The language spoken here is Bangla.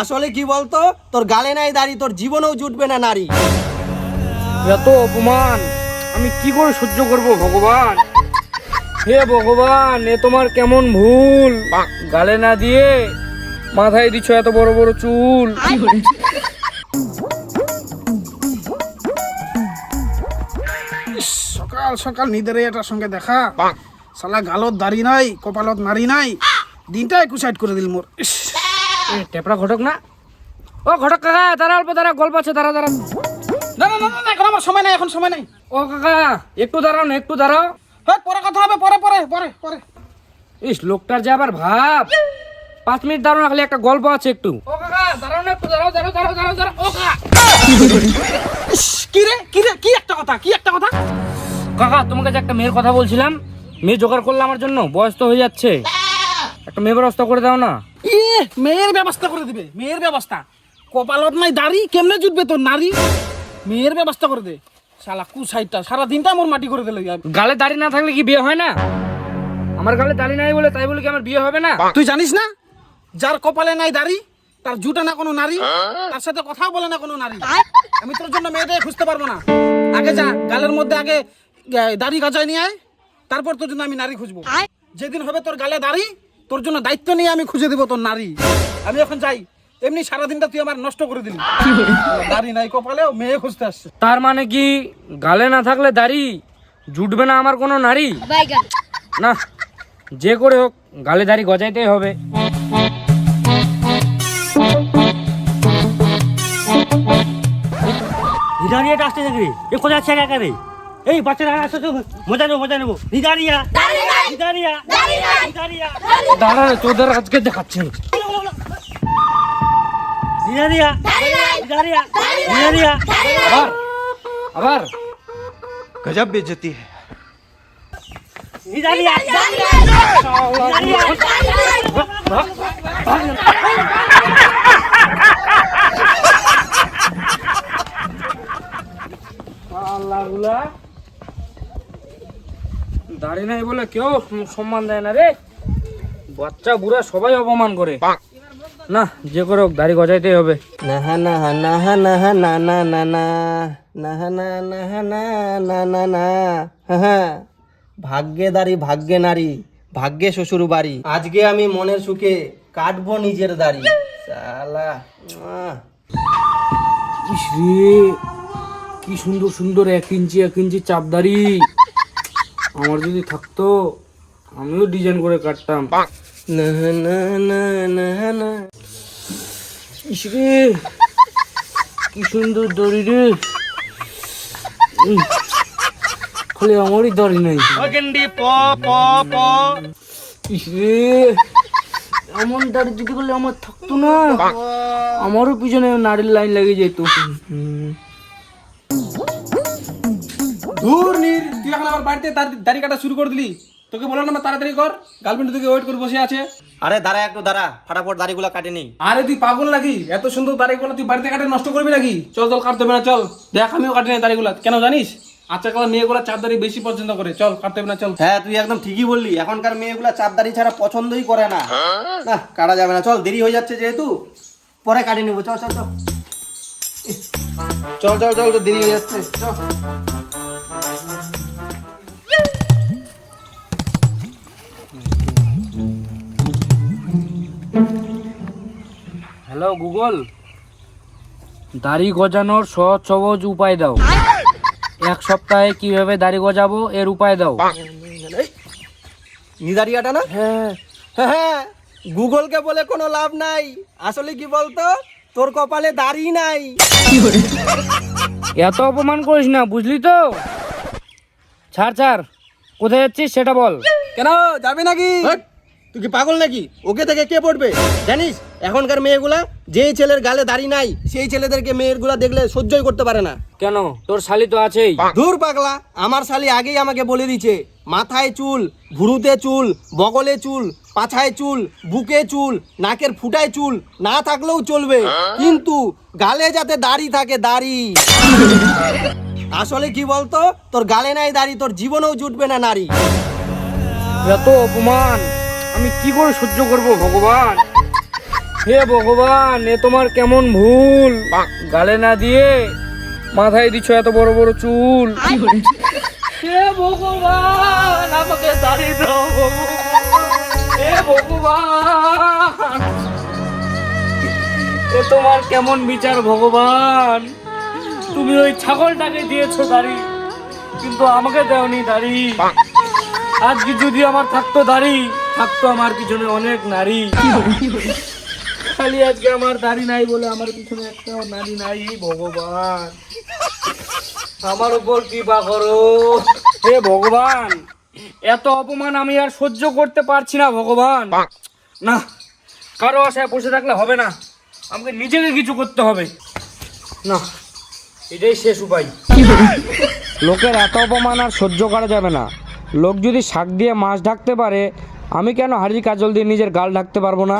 আসলে কি বলতো? তোর গালে নাই দাড়ি তোর জীবনেও জুটবে না নারী। এত অপমান। আমি কি করে সহ্য করব ভগবান? হে ভগবান এ তোমার কেমন ভুল? গালে না দিয়ে মাথায় দিচ্ছ এত বড় বড় চুল। সকাল সকাল নিদের এটার সঙ্গে দেখা। শালা গালত দাড়ি নাই কপালত নারী নাই। দিনটাই কুসাইড করে দিল মোর। ইস, এ, টেপরা ঘটক না? ও ঘটক কাকা তারা অল্প তারা গল্প আছে তারা তারা না না না না, এখন আমার সময় নাই এখন সময় নাই। ও কাকা একটু দাঁড়াও না একটু দাঁড়াও। হ্যাঁ পরে কথা হবে পরে পরে পরে পরে। ইস লোকটার যে আবার ভাব। পাঁচ মিনিট দাঁড়াও না খালি একটা গল্প আছে একটু। ও কাকা দাঁড়াও না একটু দাঁড়াও দাঁড়াও দাঁড়াও দাঁড়াও দাঁড়াও ও কাকা। কি রে কি রে কি একটা কথা কি একটা কথা? কাকা তোমাকে যে একটা মেয়ের কথা বলছিলাম মেয়ে জোগাড় করলে আমার জন্য বয়স তো হয়ে যাচ্ছে। একটা মেয়ে ব্যবস্থা করে দাও না। ই মেয়ের ব্যবস্থা করে দিবে মেয়ের ব্যবস্থা। কপালত নাই দাড়ি কেমনে জুটবে তোর নারী? মেয়ের ব্যবস্থা করে দে। শালা কুসাইডটা সারা দিনটা মোর মাটি করে দিল গালে দাড়ি না থাকলে কি বিয়ে হয় না? আমার গালে দাড়ি নাই বলে তাই বলে কি আমার বিয়ে হবে না? তুই জানিস না? যার কপালে নাই দাড়ি তার জুটে না কোনো নারী তার সাথে কথাও বলে না কোনো নারী। আমি তোর জন্য মেয়েটাই খুঁজতে পারব না। আগে যা গালের মধ্যে আগে দাড়ি গাজায় নিয়ে আয় তারপর তোর জন্য আমি নারী খুঁজবো। যেদিন হবে তোর গালে দাড়ি তোর জন্য দায়িত্ব নিয়ে আমি খুঁজে দিব তোর নারী। আমি এখন যাই। এমনি সারাদিনটা তুই আমার নষ্ট করে দিলি। দাড়ি নাই কপালেও মেয়ে খুঁজতে আসছে। তার মানে কি গালে না থাকলে দাড়ি জুটবে না আমার কোনো নারী? না যে করে হোক গালে দাড়ি গজাইতেই হবে। নিদারিয়াটা আসতে থাকবে এ কোথায় আছে একা রে এই বাচ্চারা আসো তো মজা নেবো মজা নেবো নিদারিয়া নিদারিয়া নিদারিয়া দাঁড়া রে, তোদের আজকে দেখাচ্ছে নিদারিয়া নিদারিয়া নিদারিয়া আবার আবার गजब बेइज्जती है নিদারিয়া আল্লাহগুলা দাড়ি নাই বলে কেউ সম্মান দেয় না রে। বাচ্চা বুড়া সবাই অপমান করে। না যে করে হোক দাড়ি গজাইতেই হবে। নাহা নাহা নাহা নাহা না না না না নাহা না নাহা না না না না হ্যাঁ ভাগ্যে দাড়ি ভাগ্যে নারী ভাগ্যে শ্বশুর বাড়ি। আজকে আমি মনের সুখে কাটবো নিজের দাড়ি। সালা কি সুন্দর সুন্দর এক ইঞ্চি এক ইঞ্চি চাপদারি আমার যদি থাকতো আমিও ডিজাইন করে কাটতাম। না না না কি সুন্দর দড়ি রে। খালি আমারই দাড়ি নাই। এমন দাড়ি যদি করলে আমার থাকতো না আমারও পিছনে নারীর লাইন লেগে যেত। দূর নীর এখন আবার বাড়িতে দাড়ি- দাড়ি কাটা শুরু করে দিলি তোকে বললাম না তাড়াতাড়ি কর গার্লফ্রেন্ড তোকে ওয়েট করে বসে আছে। আরে দাঁড়া একটু দাঁড়া ফাটাফট দাড়িগুলো কাটে নেই আরে তুই পাগল নাকি? এত সুন্দর দাড়িগুলো তুই বাড়িতে কাটে নষ্ট করবি নাকি? চল চল কাটতে হবে না চল। দেখ আমিও কাটি না দাড়িগুলো। কেন জানিস? আচ্ছা কাল মেয়েগুলো চার দাড়ি বেশি পছন্দ করে। চল কাটতে হবে না চল। হ্যাঁ তুই একদম ঠিকই বললি। এখনকার মেয়েগুলা চাপ দাড়ি ছাড়া পছন্দই করে না। না কাটা যাবে না। চল দেরি হয়ে যাচ্ছে যেহেতু পরে কাটি নেব। চল চল চল। চল চল চল দেরি হয়ে যাচ্ছে। চল। Hello Google. দাড়ি গজানোর সহজ সহজ উপায় দাও। এক সপ্তাহে কীভাবে দাড়ি গজাবো এর উপায় দাও। নিদারিয়াটা না? হ্যাঁ। হ্যাঁ হ্যাঁ। গুগলকে বলে কোনো লাভ নাই। আসলে কি বলতো? তোর কপালে দাড়ি নাই। এত অপমান করিস না বুঝলি তো? ছাড় ছাড়। কোথায় যাচ্ছিস সেটা বল। কেন? যাবে নাকি? তুই কি পাগল নাকি? ওকে থেকে কে পড়বে? জানিস এখনকার মেয়েগুলা যেই ছেলের গালে দাড়ি নাই সেই ছেলেদেরকে মেয়েগুলা দেখলে সহ্যই করতে পারে না। কেন? তোর শালি তো আছেই। দূর পাগলা আমার শালি আগেই আমাকে বলে দিছে মাথায় চুল ভুরুতে চুল বগলে চুল পাছায় চুল বুকে চুল নাকের ফুটায় চুল না থাকলেও চলবে। কিন্তু গালে যাতে দাড়ি থাকে দাড়ি। আসলে কি বলতো তোর গালে নাই দাড়ি তোর জীবনেও জুটবে না নারী। এত অপমান। আমি কি করে সহ্য করব, ভগবান? হে ভগবান, এ তোমার কেমন ভুল? গালে না দিয়ে মাথায় দিচ্ছ এত বড় বড় চুল। ভগবান দাঁড়িয়ে দাও হে ভগবান, এ তোমার কেমন বিচার, ভগবান? তুমি ওই ছাগলটাকে দিয়েছ দাড়ি, কিন্তু আমাকে দেওনি দাড়ি। আজকে যদি আমার থাকতো দাড়ি থাকতো আমার পিছনে অনেক নারী। খালি আজকে আমার দাড়ি নাই বলে আমার পিছনে একটাও নারী নাই ভগবান। আমার উপর কৃপা করো। হে ভগবান এত অপমান আমি আর সহ্য করতে পারছি না ভগবান। না কারও আশায় বসে থাকলে হবে না। আমাকে নিজেকে কিছু করতে হবে। না এটাই শেষ উপায়। লোকের এত অপমান আর সহ্য করা যাবে না। লোক যদি শাক দিয়ে মাছ ঢাকতে পারে আমি কেন হাড়ি কাজল দিয়ে নিজের গাল ঢাকতে পারব না?